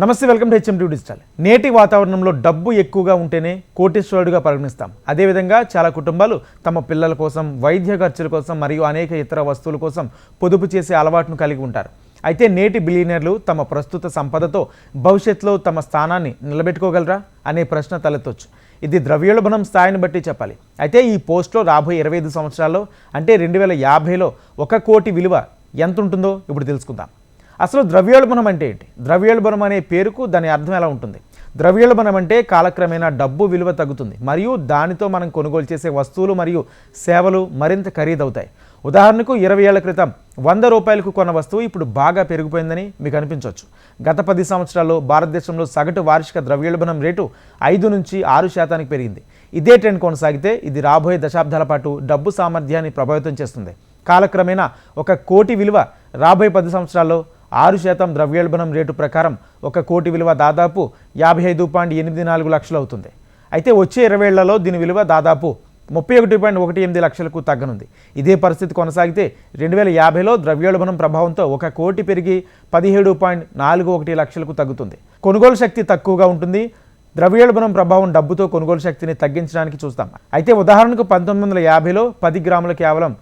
నమస్తే welcome to HM digital. నేటి వాతావరణంలో డబ్బు ఎక్కువగా ఉంటేనే కోటీశ్వరుడుగా పరిగణిస్తాం. అదేవిధంగా చాలా కుటుంబాలు తమ పిల్లల కోసం వైద్య ఖర్చుల కోసం మరియు అనేక ఇతర వస్తువుల కోసం పొదుపు చేసే అలవాటును కలిగి ఉంటారు. అయితే నేటి బిలియనర్లు తమ ప్రస్తుత సంపదతో భవిష్యత్తులో తమ స్థానాన్ని నిలబెట్టుకోగలరా అనే ప్రశ్న తలెత్తొచ్చు. ఇది ద్రవ్యోల్బణం స్థాయిని బట్టి చెప్పాలి. అయితే ఈ పోస్ట్లో రాబోయే ఇరవై ఐదు సంవత్సరాల్లో అంటే రెండు వేల యాభైలో ఒక కోటి విలువ ఎంత ఉంటుందో ఇప్పుడు తెలుసుకుందాం. అసలు ద్రవ్యోల్బణం అంటే ఏంటి? ద్రవ్యోల్బణం అనే పేరుకు దాని అర్థం ఎలా ఉంటుంది? ద్రవ్యోల్బణం అంటే కాలక్రమేణా డబ్బు విలువ తగ్గుతుంది. మరియు దానితో మనం కొనుగోలు చేసే వస్తువులు మరియు సేవలు మరింత ఖరీదవుతాయి. ఉదాహరణకు ఇరవై ఏళ్ళ క్రితం వంద రూపాయలకు కొన్న వస్తువు ఇప్పుడు బాగా పెరిగిపోయిందని మీకు అనిపించవచ్చు. గత పది సంవత్సరాల్లో భారతదేశంలో సగటు వార్షిక ద్రవ్యోల్బణం రేటు ఐదు నుంచి ఆరు శాతానికి పెరిగింది. ఇదే ట్రెండ్ కొనసాగితే ఇది రాబోయే దశాబ్దాల పాటు డబ్బు సామర్థ్యాన్ని ప్రభావితం చేస్తుంది. కాలక్రమేణా ఒక కోటి విలువ రాబోయే పది సంవత్సరాల్లో ఆరు శాతం ద్రవ్యోల్బణం రేటు ప్రకారం ఒక కోటి విలువ దాదాపు యాభై ఐదు పాయింట్ ఎనిమిది నాలుగు లక్షలు అవుతుంది అయితే వచ్చే ఇరవై ఏళ్ళలో దీని విలువ దాదాపు ముప్పై ఒకటి పాయింట్ ఒకటి ఎనిమిది లక్షలకు తగ్గనుంది. ఇదే పరిస్థితి కొనసాగితే రెండు వేల యాభైలో ద్రవ్యోల్బణం ప్రభావంతో ఒక కోటి పెరిగి పదిహేడు పాయింట్ నాలుగు ఒకటి లక్షలకు తగ్గుతుంది. కొనుగోలు శక్తి తక్కువగా ఉంటుంది. ద్రవ్యోల్బణం ప్రభావం డబ్బుతో కొనుగోలు శక్తిని తగ్గించడానికి చూస్తాం. అయితే ఉదాహరణకు పంతొమ్మిది వందల యాభైలో పది గ్రాముల కేవలం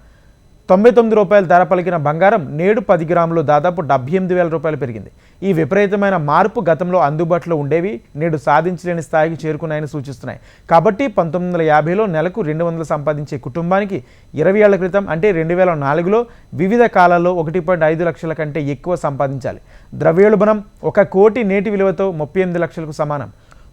తొంభై తొమ్మిది రూపాయలు ధర పలికిన బంగారం నేడు పది గ్రాములు దాదాపు డెబ్బై ఎనిమిది వేల రూపాయలు పెరిగింది. ఈ విపరీతమైన మార్పు గతంలో అందుబాటులో ఉండేవి నేడు సాధించలేని స్థాయికి చేరుకున్నాయని సూచిస్తున్నాయి. కాబట్టి పంతొమ్మిది వందల యాభైలో నెలకు రెండు వందలు సంపాదించే కుటుంబానికి ఇరవై ఏళ్ళ క్రితం అంటే రెండు వేల నాలుగులో వివిధ కాలాల్లో ఒకటి పాయింట్ ఐదు లక్షల కంటే ఎక్కువ సంపాదించాలి. ద్రవ్యోల్బణం ఒక కోటి నేటి విలువతో ముప్పై ఎనిమిది లక్షలకు సమానం.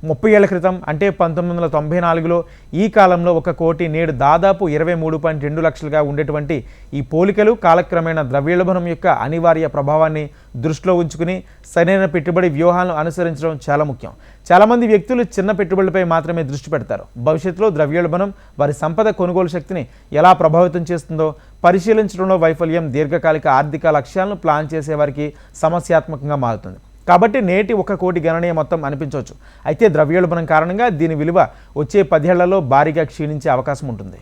ముప్పై ఏళ్ళ క్రితం అంటే పంతొమ్మిది వందల తొంభై నాలుగులో ఈ కాలంలో ఒక కోటి నేడు దాదాపు ఇరవై మూడు పాయింట్ రెండు లక్షలుగా ఉండేటువంటి ఈ పోలికలు కాలక్రమేణా ద్రవ్యోల్బణం యొక్క అనివార్య ప్రభావాన్ని దృష్టిలో ఉంచుకుని సరైన పెట్టుబడి వ్యూహాలను అనుసరించడం చాలా ముఖ్యం. చాలామంది వ్యక్తులు చిన్న పెట్టుబడులపై మాత్రమే దృష్టి పెడతారు. భవిష్యత్తులో ద్రవ్యోల్బణం వారి సంపద కొనుగోలు శక్తిని ఎలా ప్రభావితం చేస్తుందో పరిశీలించడంలో వైఫల్యం దీర్ఘకాలిక ఆర్థిక లక్ష్యాలను ప్లాన్ చేసేవారికి సమస్యాత్మకంగా మారుతుంది. కాబట్టి నేటి ఒక కోటి గణనీయ మొత్తం అనిపించవచ్చు. అయితే ద్రవ్యోల్బణం కారణంగా దీని విలువ వచ్చే పదేళ్ళలో భారీగా క్షీణించే అవకాశం ఉంటుంది.